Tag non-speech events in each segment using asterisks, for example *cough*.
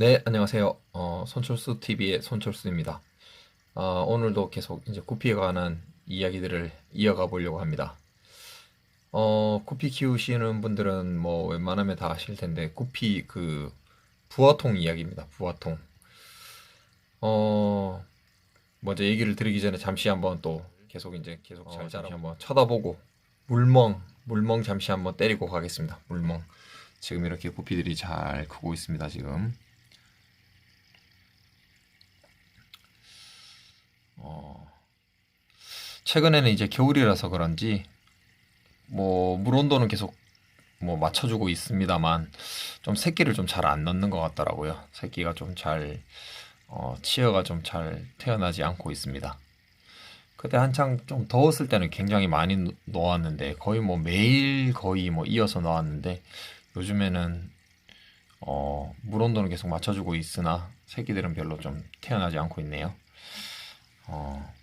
네, 안녕하세요. 어, 손철수 TV의 손철수입니다. 어, 오늘도 계속 이제 구피에 관한 이야기들을 이어가 보려고 합니다. 어, 구피 키우시는 분들은 뭐 웬만하면 다 아실 텐데 구피 그 부화통 이야기입니다. 부화통. 어, 먼저 얘기를 드리기 전에 잠시 한번 또 계속 이제 계속 잘 자라 한번 쳐다보고 물멍 물멍 잠시 한번 때리고 가겠습니다. 물멍. 지금 이렇게 구피들이 잘 크고 있습니다. 지금. 최근에는 이제 겨울이라서 그런지 뭐 물 온도는 계속 뭐 맞춰주고 있습니다만 좀 새끼를 좀 잘 안 넣는 것 같더라고요. 새끼가 좀잘 어, 치어가 좀 잘 태어나지 않고 있습니다. 그때 한창 좀 더웠을 때는 굉장히 많이 놓- 놓았는데 거의 뭐 매일 거의 뭐 이어서 놓았는데 요즘에는 어, 물 온도는 계속 맞춰주고 있으나 새끼들은 별로 좀 태어나지 않고 있네요. 어,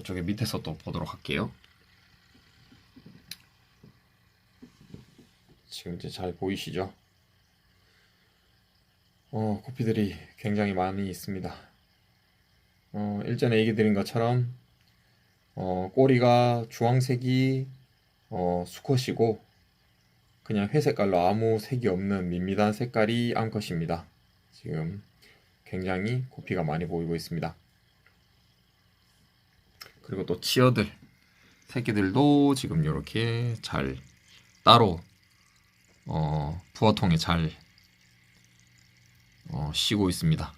이쪽에 밑에서 또 보도록 할게요. 지금 이제 잘 보이시죠? 어, 구피들이 굉장히 많이 있습니다. 어, 일전에 얘기 드린 것처럼 어, 꼬리가 주황색이 어, 수컷이고 그냥 회색깔로 아무 색이 없는 밋밋한 색깔이 암컷입니다. 지금 굉장히 구피가 많이 보이고 있습니다. 그리고 또 치어들 새끼들도 지금 이렇게 잘 따로 어, 부화통에 잘 어, 쉬고 있습니다.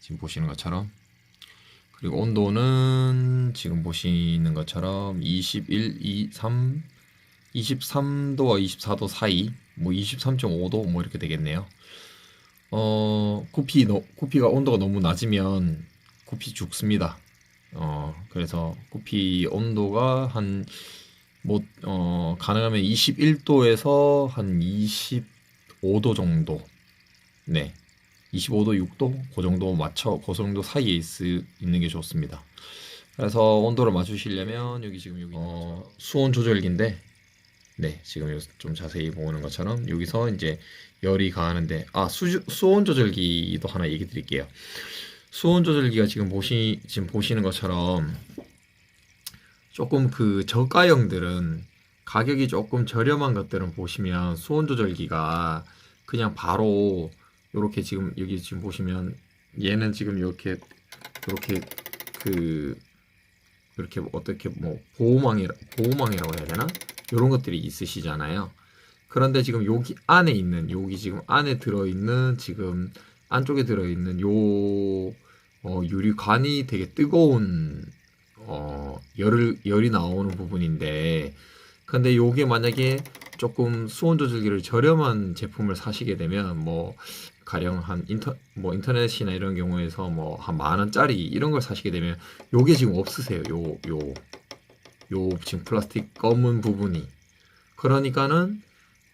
지금 보시는 것처럼 그리고 온도는 지금 보시는 것처럼 21, 2, 3, 23도와 24도 사이, 뭐 23.5도 뭐 이렇게 되겠네요. 어, 구피, 너, 구피가 온도가 너무 낮으면 구피 죽습니다. 어, 그래서 구피 온도가 한, 뭐, 어, 가능하면 21도에서 한 25도 정도. 네. 25도, 6도? 그 정도 맞춰, 그 정도 사이에 있, 있는 게 좋습니다. 그래서 온도를 맞추시려면 여기 지금 여기 어, 수온 조절기인데, 네, 지금 좀 자세히 보는 것처럼 여기서 이제 열이 가하는데, 아, 수, 수온 조절기도 하나 얘기 드릴게요. 수온 조절기가 지금 보시, 지금 보시는 것처럼 조금 그 저가형들은 가격이 조금 저렴한 것들은 보시면 수온 조절기가 그냥 바로 요렇게 지금 여기 지금 보시면 얘는 지금 이렇게 이렇게 그 이렇게 어떻게 뭐 보호망이 보호망이라고 해야 되나? 요런 것들이 있으시잖아요. 그런데 지금 여기 안에 있는 여기 지금 안에 들어 있는 지금 안쪽에 들어 있는 요 어, 유리관이 되게 뜨거운 어, 열을 열이 나오는 부분인데 근데 요게 만약에 조금 수온 조절기를 저렴한 제품을 사시게 되면 뭐 가령 한 인터 뭐 인터넷이나 이런 경우에서 뭐 한 만 원짜리 이런 걸 사시게 되면 요게 지금 없으세요. 요 요요 지금 플라스틱 검은 부분이 그러니까는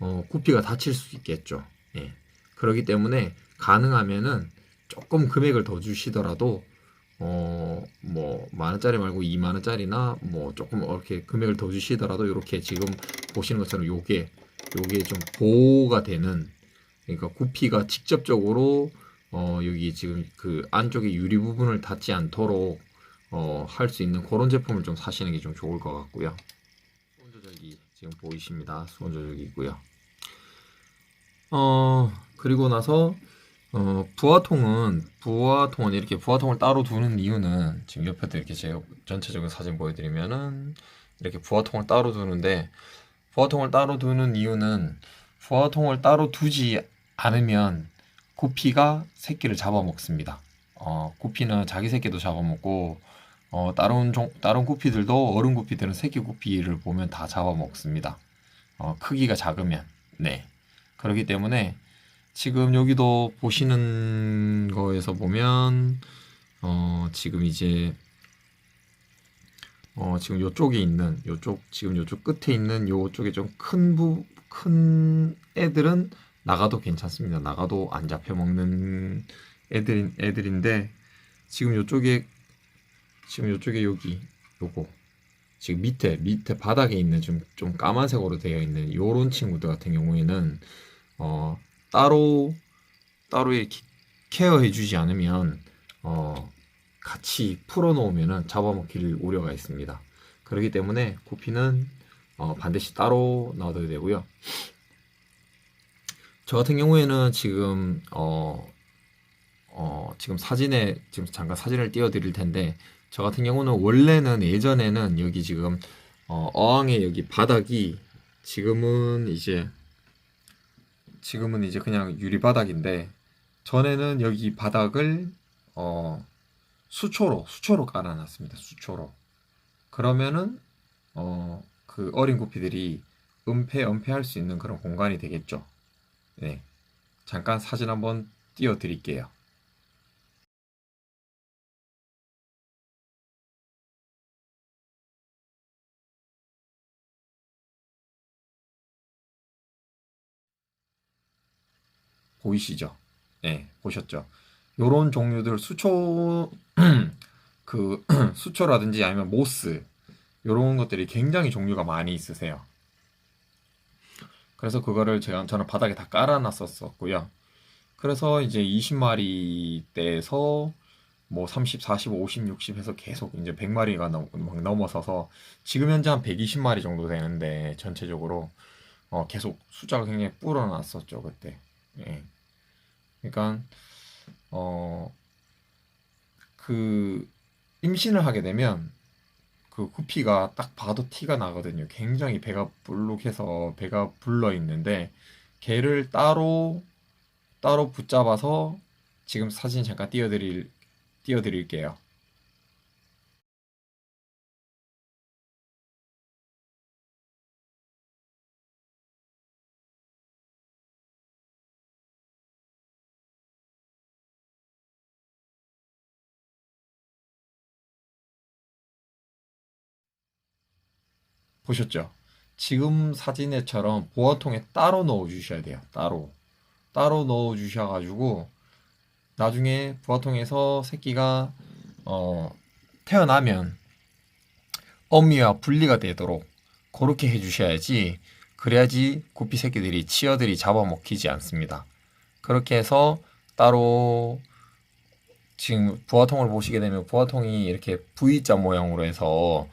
어, 구피가 다칠 수 있겠죠. 예. 그렇기 때문에 가능하면은 조금 금액을 더 주시더라도 어, 뭐, 만 원짜리 말고 2만 원짜리나 뭐 조금 이렇게 금액을 더 주시더라도 이렇게 지금 보시는 것처럼 요게 요게 좀 보호가 되는 그러니까 구피가 직접적으로 어, 여기 지금 그 안쪽에 유리 부분을 닿지 않도록 어, 할 수 있는 그런 제품을 좀 사시는 게 좀 좋을 것 같고요. 수온 조절기 지금 보이십니다. 수온 조절기 있고요. 어, 그리고 나서 어, 부화통은 부화통은 이렇게 부화통을 따로 두는 이유는 지금 옆에도 이렇게 제가 전체적인 사진 보여드리면은 이렇게 부화통을 따로 두는데 부화통을 따로 두는 이유는 부화통을 따로 두지 않으면 구피가 새끼를 잡아먹습니다. 어, 구피는 자기 새끼도 잡아먹고 어, 다른 종, 다른 구피들도 어른 구피들은 새끼 구피를 보면 다 잡아먹습니다. 어, 크기가 작으면 네 그렇기 때문에 지금 여기도 보시는 거에서 보면 어 지금 이제 어 지금 요쪽에 있는 요쪽 지금 요쪽 끝에 있는 요쪽에 좀 큰 부 큰 애들은 나가도 괜찮습니다. 나가도 안 잡혀 먹는 애들 애들인데 지금 요쪽에 지금 요쪽에 여기 요거 지금 밑에 밑에 바닥에 있는 좀 좀 까만색으로 되어 있는 요런 친구들 같은 경우에는 어 따로 따로 이렇게 케어해 주지 않으면 어, 같이 풀어 놓으면 잡아먹힐 우려가 있습니다. 그렇기 때문에 구피는 어, 반드시 따로 놔둬야 되고요. 저 같은 경우에는 지금 어, 어, 지금 사진에 지금 잠깐 사진을 띄워드릴 텐데 저 같은 경우는 원래는 예전에는 여기 지금 어, 어항의 여기 바닥이 지금은 이제 지금은 이제 그냥 유리 바닥인데 전에는 여기 바닥을 어, 수초로 수초로 깔아놨습니다. 수초로 그러면은 어, 그 어린 구피들이 은폐 은폐할 수 있는 그런 공간이 되겠죠. 네, 잠깐 사진 한번 띄워드릴게요. 보이시죠? 네, 보셨죠? 요런 종류들 수초 *clears throat* 그 *clears throat* 수초라든지 아니면 모스 요런 것들이 굉장히 종류가 많이 있으세요. 그래서 그거를 제가 저는 바닥에 다 깔아놨었고요. 그래서 이제 20마리 대에서 뭐 30, 40, 50, 60 해서 계속 이제 100마리가 넘, 막 넘어서서 지금 현재 한 120마리 정도 되는데 전체적으로 어, 계속 숫자가 굉장히 불어났었죠 그때. 예. 그러니까 어, 그 임신을 하게 되면 그 구피가 딱 봐도 티가 나거든요. 굉장히 배가 불룩해서 배가 불러 있는데 걔를 따로 따로 붙잡아서 지금 사진 잠깐 띄워드릴 띄워드릴게요. 보셨죠? 지금 사진에처럼 보아통에 따로 넣어 주셔야 돼요. 따로. 따로 넣어 주셔가지고 나중에 부화통에서 새끼가 어, 태어나면 어미와 분리가 되도록 그렇게 해주셔야지 그래야지 구피 새끼들이 치어들이 잡아먹히지 않습니다. 그렇게 해서 따로 지금 부화통을 보시게 되면 부화통이 이렇게 V자 모양으로 해서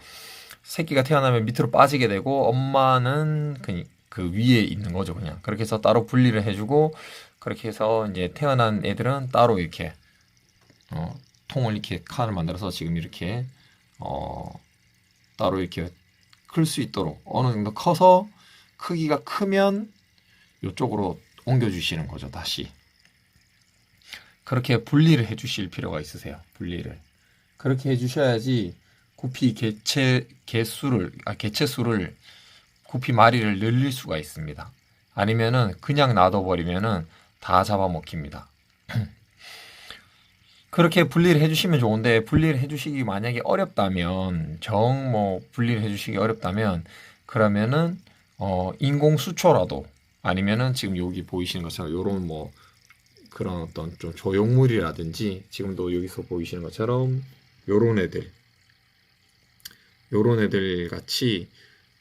새끼가 태어나면 밑으로 빠지게 되고 엄마는 그, 그 위에 있는 거죠 그냥. 그렇게 해서 따로 분리를 해주고 그렇게 해서 이제 태어난 애들은 따로 이렇게 어, 통을 이렇게 칸을 만들어서 지금 이렇게 어, 따로 이렇게 클 수 있도록 어느 정도 커서 크기가 크면 이쪽으로 옮겨 주시는 거죠 다시. 그렇게 분리를 해 주실 필요가 있으세요 분리를. 그렇게 해 주셔야지 구피 개체 개수를 아 개체 수를 구피 마리를 늘릴 수가 있습니다 아니면은 그냥 놔둬버리면은 다 잡아먹힙니다. *clears throat* 그렇게 분리를 해주시면 좋은데 분리를 해주시기 만약에 어렵다면 정 뭐 분리를 해주시기 어렵다면 그러면은 어 인공 수초라도 아니면은 지금 여기 보이시는 것처럼 요런 뭐 그런 어떤 좀 조형물이라든지 지금도 여기서 보이시는 것처럼 요런 애들 요런 애들 같이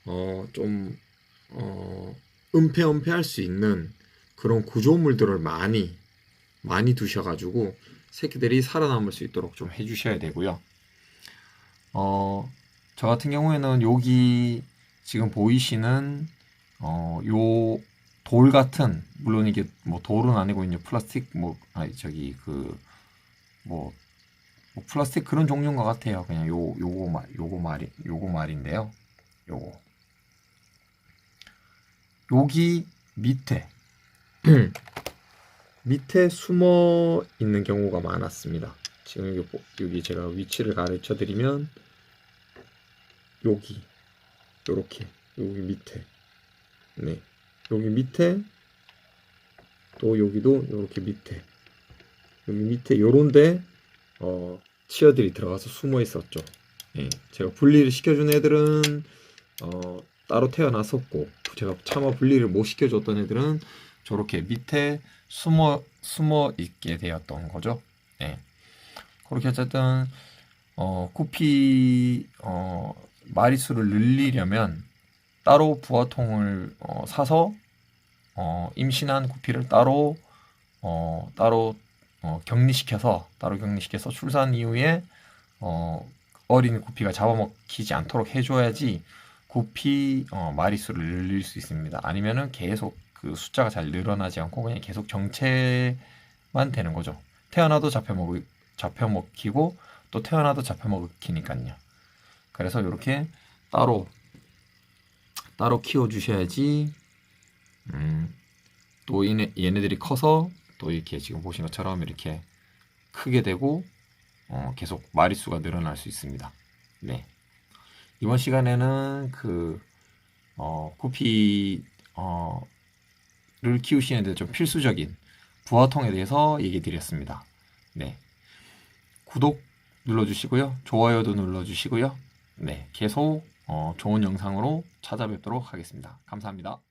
어, 은폐 은폐할 수 있는 그런 구조물들을 많이 많이 두셔가지고 새끼들이 살아남을 수 있도록 좀 해주셔야 되고요. 어, 저 같은 경우에는 여기 지금 보이시는 어, 요 돌 같은 물론 이게 뭐 돌은 아니고 이제 플라스틱 뭐 아니 저기 그뭐 뭐 플라스틱 그런 종류인 것 같아요. 그냥 요 요거 말 요거 말이 요거 말인데요. 요거 여기 밑에 *clears throat* 밑에 숨어 있는 경우가 많았습니다. 지금 여기, 여기 제가 위치를 가르쳐 드리면 여기 요렇게 여기 밑에 네 여기 밑에 또 여기도 요렇게 밑에 여기 밑에 요런데 어 치어들이 들어가서 숨어 있었죠. 네, 제가 분리를 시켜준 애들은 어 따로 태어났었고 제가 차마 분리를 못 시켜줬던 애들은 저렇게 밑에 숨어 숨어 있게 되었던 거죠. 네. 그렇게 어쨌든 어, 구피 어, 마리수를 늘리려면 따로 부화통을 어, 사서 어, 임신한 구피를 따로 어, 따로 어, 격리시켜서 따로 격리시켜서 출산 이후에 어, 어린 구피가 잡아먹히지 않도록 해줘야지 구피 어, 마리수를 늘릴 수 있습니다. 아니면은 계속 그 숫자가 잘 늘어나지 않고 그냥 계속 정체만 되는 거죠. 태어나도 잡혀먹 잡혀먹히고 또 태어나도 잡혀먹히니까요. 그래서 이렇게 따로 따로 키워 주셔야지 음, 또 얘네, 얘네들이 커서 또 이렇게 지금 보신 것처럼 이렇게 크게 되고 어, 계속 마리수가 늘어날 수 있습니다. 네. 이번 시간에는 그 어, 구피 어, 를 키우시는 데 좀 필수적인 부화통에 대해서 얘기 드렸습니다. 네. 구독 눌러주시고요. 좋아요도 눌러주시고요. 네. 계속 어, 좋은 영상으로 찾아뵙도록 하겠습니다. 감사합니다.